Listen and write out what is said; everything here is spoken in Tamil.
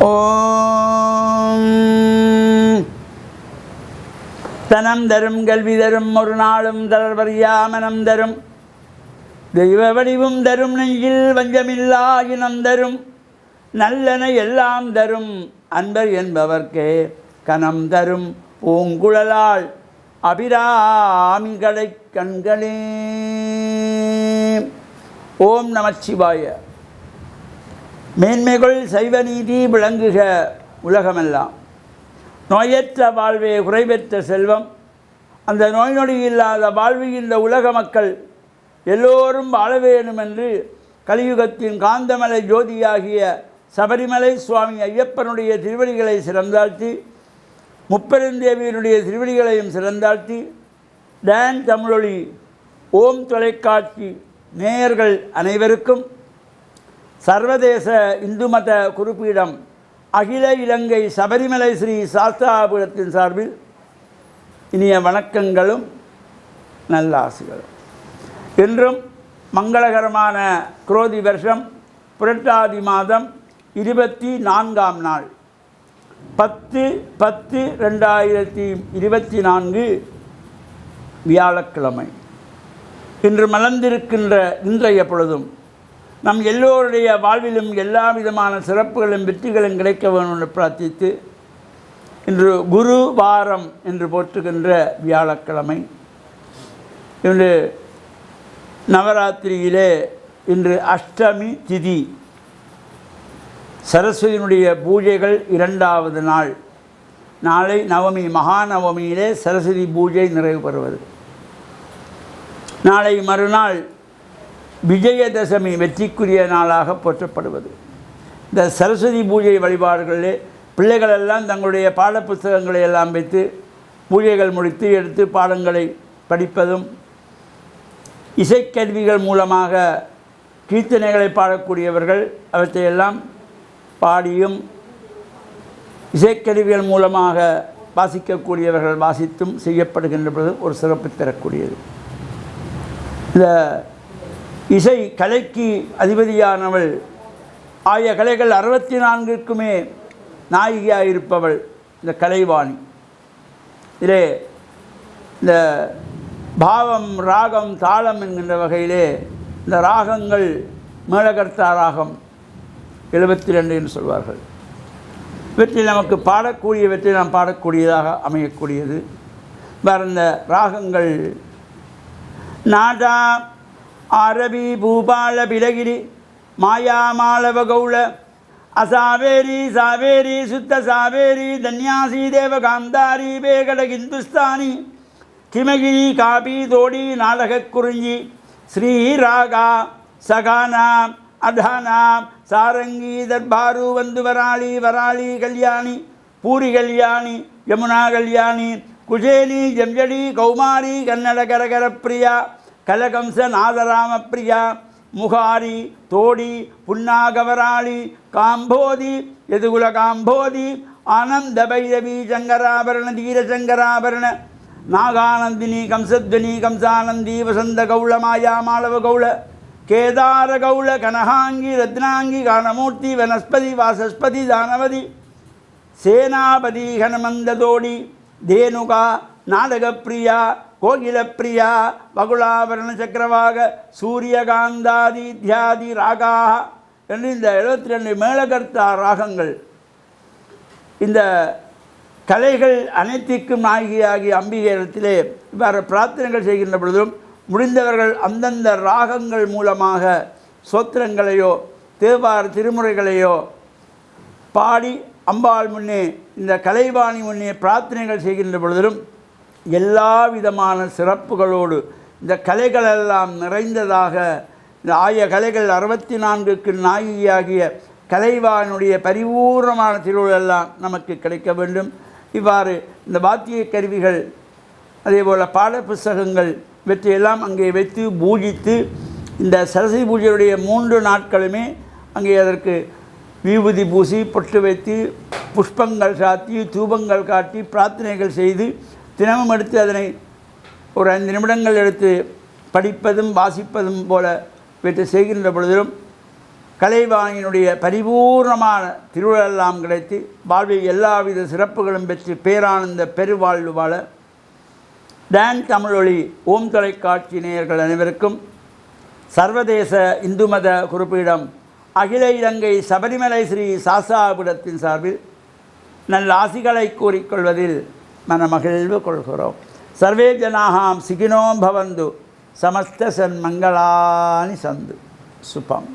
ஓம். தனம் தரும் கல்வி தரும் ஒரு நாளும் தளர்வறியாமனம் தரும். தெய்வ வடிவும் தரும் நெஞ்சில் வஞ்சமில்லா இனம் தரும். நல்லன எல்லாம் தரும் அன்பர் என்பவர்க்கே கனம் தரும் பூங்குழலால் அபிராமிகளை கண்களே. ஓம் நமச்சிவாய மேன்மைகள் சைவ நீதி விளங்குக உலகமெல்லாம். நோயற்ற வாழ்வே குறைவற்ற செல்வம். அந்த நோய் நொடி இல்லாத வாழ்வு இந்த உலக மக்கள் எல்லோரும் வாழ வேணும் என்று கலியுகத்தின் காந்தமலை ஜோதியாகிய சபரிமலை சுவாமி ஐயப்பனுடைய திருவடிகளை சிறந்தாழ்த்தி முப்பெருந்தேவியனுடைய திருவடிகளையும் சிறந்தாழ்த்தி டேன் தமிழொலி ஓம் தொலைக்காட்சி நேயர்கள் அனைவருக்கும் சர்வதேச இந்து மத குறிப்பீடம் அகில இலங்கை சபரிமலை ஸ்ரீ சாஸ்தாபுரத்தின் சார்பில் இனிய வணக்கங்களும் நல்லாசிகளும். இன்றும் மங்களகரமான குரோதி வருஷம் புரட்டாதி மாதம் இருபத்தி நான்காம் நாள். பத்து பத்து ரெண்டாயிரத்தி இருபத்தி நான்கு வியாழக்கிழமை. இன்று மலர்ந்திருக்கின்ற இன்றைய பொழுதும் நம் எல்லோருடைய வாழ்விலும் எல்லா விதமான சிறப்புகளும் வெற்றிகளும் கிடைக்க வேண்டும் என்று பிரார்த்தித்து இன்று குரு வாரம் என்று போற்றுகின்ற வியாழக்கிழமை இன்று நவராத்திரியிலே இன்று அஷ்டமி திதி சரஸ்வதியினுடைய பூஜைகள் இரண்டாவது நாள். நாளை நவமி மகாநவமியிலே சரஸ்வதி பூஜை நிறைவு பெறுவது நாளை மறுநாள் விஜயதசமி வெற்றிக்குரிய நாளாக போற்றப்படுவது. இந்த சரஸ்வதி பூஜை வழிபாடுகளிலே பிள்ளைகளெல்லாம் தங்களுடைய பாடப்புஸ்தகங்களை எல்லாம் வைத்து பூஜைகள் முடித்து எடுத்து பாடங்களை படிப்பதும் இசைக்கருவிகள் மூலமாக கீர்த்தனைகளை பாடக்கூடியவர்கள் அவற்றையெல்லாம் பாடியும் இசைக்கருவிகள் மூலமாக வாசிக்கக்கூடியவர்கள் வாசித்தும் செய்யப்படுகின்றது ஒரு சிறப்பு தரக்கூடியது. இந்த இசை கலைக்கு அதிபதியானவள். ஆய கலைகள் அறுபத்தி நான்கிற்குமே நாயகியாக இருப்பவள் இந்த கலைவாணி. இதிலே இந்த பாவம் ராகம் தாளம் என்கின்ற வகையிலே இந்த ராகங்கள் மேலகர்த்தா ராகம் எழுபத்தி ரெண்டு என்று சொல்வார்கள். இவற்றில் நமக்கு பாடக்கூடியவற்றை நாம் பாடக்கூடியதாக அமையக்கூடியது. வேறு இந்த ராகங்கள் நாடா அரபி பூபால பிலகிரி மாயாமாளவ கௌள அசாவேரி சாவேரி சுத்த சாவேரி தன்யாசி தேவ காந்தாரி பேகட ஹிந்துஸ்தானி கிமகிரி காபி தோடி நாடக குறிஞ்சி ஸ்ரீராகா சகானாம் அதானாம் சாரங்கி தர்பாரு வந்து வராளி வராளி கல்யாணி பூரி கல்யாணி யமுனா கல்யாணி குஜேலி ஜம்ஜடி கௌமாரி கன்னட கரகர பிரியா கலகம்ச நாதராம பிரியா முகாரி தோடி புன்னாகவராளி காம்போதி எதுகுல காம்போதி ஆனந்த பைரவி சங்கராபரண தீரசங்கராபரண நாகானந்தினி கம்சத்வனி கம்சானந்தி வசந்த கௌள மாயா மாளவ கௌள கேதார கௌள கனகாங்கி ரத்னாங்கி கானமூர்த்தி வனஸ்பதி வாசஸ்பதி தானவதி சேனாபதி ஹனுமந்த தோடி தேனுகா நாடகப்பிரியா கோகிலப்பிரியா வகுலாபரண சக்கரவாக சூரியகாந்தாதி தியாதி ராகாக என்று இந்த எழுபத்தி ரெண்டு மேலகர்த்தா ராகங்கள். இந்த கலைகள் அனைத்திற்கும் நாயகியாகிய அம்பிகேரத்திலே இவ்வாறு பிரார்த்தனைகள் செய்கின்ற பொழுதும் முடிந்தவர்கள் அந்தந்த ராகங்கள் மூலமாக சோத்திரங்களையோ தேவார் திருமுறைகளையோ பாடி அம்பாள் முன்னே இந்த கலைவாணி முன்னே பிரார்த்தனைகள் செய்கின்ற பொழுதிலும் எல்லா விதமான சிறப்புகளோடு இந்த கலைகளெல்லாம் நிறைந்ததாக இந்த ஆய கலைகள் அறுபத்தி நான்குக்கு நாயகியாகிய கலைவானுடைய பரிபூர்ணமான திருவிழெல்லாம் நமக்கு கிடைக்க வேண்டும். இவ்வாறு இந்த வாத்திய கருவிகள் அதேபோல் பாட புஸ்தகங்கள் இவற்றையெல்லாம் அங்கே வைத்து பூஜித்து இந்த சரஸ்வதி பூஜையுடைய மூன்று நாட்களுமே அங்கே அதற்கு விபூதி பூசி பொட்டு வைத்து புஷ்பங்கள் சாத்தி தூபங்கள் காட்டி பிரார்த்தனைகள் செய்து தினமும் எடுத்து அதனை ஒரு ஐந்து நிமிடங்கள் எடுத்து படிப்பதும் வாசிப்பதும் போல இவற்றை செய்கின்ற பொழுதிலும் கலைவாணியினுடைய பரிபூர்ணமான திருவிழெல்லாம் கிடைத்து வாழ்வில் எல்லாவித சிறப்புகளும் பெற்று பேரானந்த பெருவாழ்வு வாழ டான் தமிழொலி ஓம் தொலைக்காட்சி நேயர்கள் அனைவருக்கும் சர்வதேச இந்து மத குறிப்பிடம் அகில இலங்கை சபரிமலை ஸ்ரீ சாசாபுரத்தின் சார்பில் நல்ல ஆசிகளை கூறிக்கொள்வதில் மனமகிழ்வு கொள்கிறோம் சர்வே ஜனாகாம் சிகினோம் பவந்து சமஸ்த சன்மங்களானி சந்து சுபம்